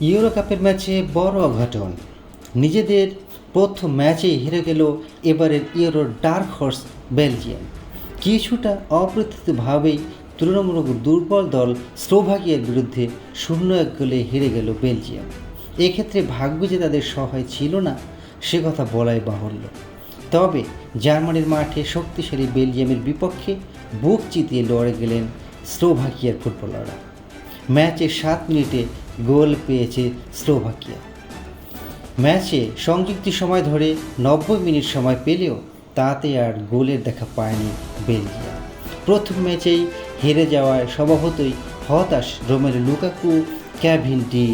Euro কাপের ম্যাচে বড় অঘটন। নিজেদের প্রথম ম্যাচেই হেরে গেল এবারের ইউরো ডার্ক হর্স বেলজিয়াম। কিছুটা অপ্রত্যাশিতভাবেই তুলনামূলক দুর্বল দল স্লোভাকিয়ার বিরুদ্ধে শূন্য এক গোলে হেরে গেল বেলজিয়াম। এক্ষেত্রে ভাগ্য যে তাদের সহায় ছিল না, সে কথা বলাই বাহুল্য। তবে জার্মানির মাঠে শক্তিশালী বেলজিয়ামের বিপক্ষে বুক চিতিয়ে লড়ে গেলেন স্লোভাকিয়ার ফুটবলাররা। ম্যাচের সাত মিনিটে গোল পেয়েছে স্লোভাকিয়া। ম্যাচে সংযুক্তি সময় ধরে নব্বই মিনিট সময় পেলেও তাতে আর গোলের দেখা পায়নি বেলজিয়াম প্রথম ম্যাচেই হেরে যাওয়ায় স্বভাবতই হতাশ রোমের লুকাকু, ক্যাভিন ডি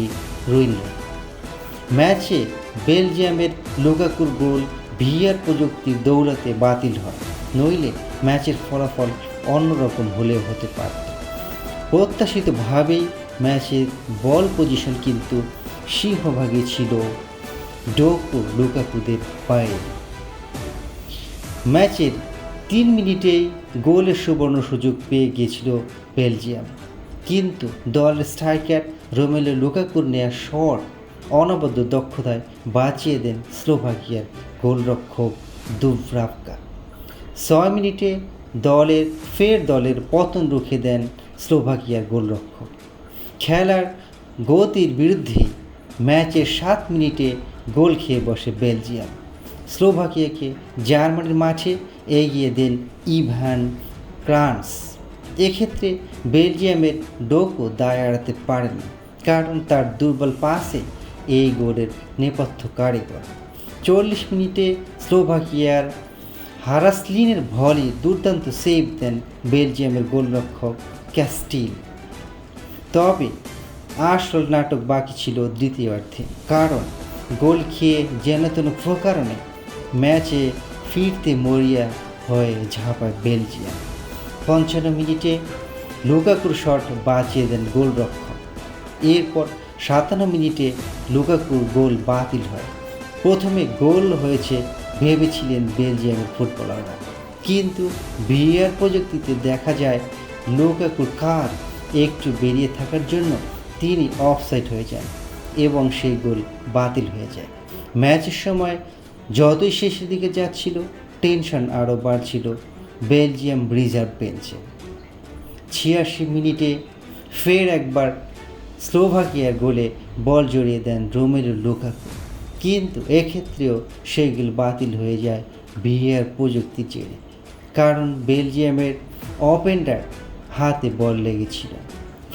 ম্যাচে বেলজিয়ামের লুকাকুর গোল ভিআর প্রযুক্তির দৌড়াতে বাতিল হয়, নইলে ম্যাচের ফলাফল অন্যরকম হলেও হতে পারত। প্রত্যাশিতভাবেই ম্যাচের বল পজিশন কিন্তু সিংহভাগে ছিল ডোকো লুকাকুদের পায়ে। ম্যাচের তিন মিনিটেই গোলের সুবর্ণ সুযোগ পেয়ে গিয়েছিল বেলজিয়াম। কিন্তু দলের স্ট্রাইকার রোমেলো লুকাকুর নেয়া শট অনবদ্য দক্ষতায় বাঁচিয়ে দেন স্লোভাকিয়ার গোলরক্ষক দুভ্রাভকা ছয় মিনিটে দলের, ফের দলের পতন রুখে দেন স্লোভাকিয়ার গোলরক্ষক। খেলার গতির বিরুদ্ধে ম্যাচের সাত মিনিটে গোল খেয়ে বসে বেলজিয়াম। স্লোভাকিয়াকে জার্মানির মাঠে এগিয়ে দেন ইভান ক্রান্স। এক্ষেত্রে বেলজিয়ামের ডোকো দায় এড়াতে পারেন, কারণ তার দুর্বল পাসে এই গোলের নেপথ্য কারিগর। চল্লিশ মিনিটে স্লোভাকিয়ার হারাসলিনের ভলি দুর্দান্ত সেভ দেন বেলজিয়ামের গোলরক্ষক ক্যাস্টিল। তবে আসল নাটক বাকি ছিল দ্বিতীয়ার্ধে। কারণ গোল খেয়ে যেন তেন প্রকারণে ম্যাচে ফিরতে মরিয়া হয়ে ঝাঁপায় বেলজিয়াম। পঞ্চান্ন মিনিটে লুকাকুর শট বাঁচিয়ে দেন গোলরক্ষক। এরপর সাতান্ন মিনিটে লুকাকুর গোল বাতিল হয়। প্রথমে গোল হয়েছে ভেবেছিলেন বেলজিয়ামের ফুটবলাররা। কিন্তু ভিআর প্রযুক্তিতে দেখা যায়, লুকাকুর কার একটু বেরিয়ে থাকার জন্য তিনি অফসাইড হয়ে যান এবং সেই গোল বাতিল হয়ে যায়। ম্যাচের সময় যতই শেষের দিকে যাচ্ছিল টেনশন আরও বাড়ছিল বেলজিয়াম রিজার্ভ বেঞ্চে। ছিয়াশি মিনিটে ফের একবার স্লোভাকিয়ার গোলে বল জড়িয়ে দেন রোমেরো লুকাকু। কিন্তু এক্ষেত্রেও সেই গোল বাতিল হয়ে যায় ভিআর প্রযুক্তি চেড়ে কারণ বেলজিয়ামের অপেন্ডার হাতে বল লেগেছিল।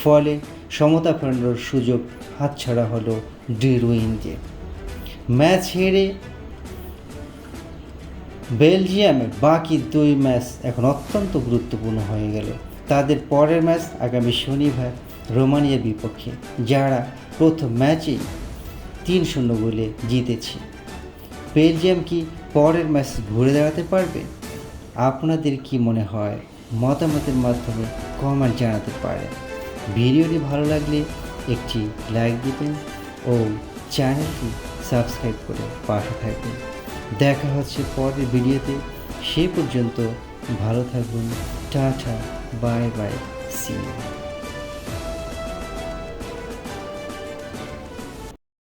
ফলে সমতা ফেরানোর সুযোগ হাতছাড়া হলো ডিরুইনকে ম্যাচ হেরে বেলজিয়ামের বাকি দুই ম্যাচ এখন অত্যন্ত গুরুত্বপূর্ণ হয়ে গেল। তাদের পরের ম্যাচ আগামী শনিবার রোমানিয়ার বিপক্ষে, যারা প্রথম ম্যাচেই তিন শূন্য গোলে জিতেছে। বেলজিয়াম কি পরের ম্যাচ ঘুরে দাঁড়াতে পারবে? আপনাদের কি মনে হয়? মতামতের মাধ্যমে কমেন্ট জানাতে পারেন ভিডিওটি ভালো লাগলে একটি লাইক দিবেন ও চ্যানেলটি সাবস্ক্রাইব করে পাশে থাকবেন। দেখা হচ্ছে পরের ভিডিওতে। সে পর্যন্ত ভালো থাকুন টাটা বাই বাই সি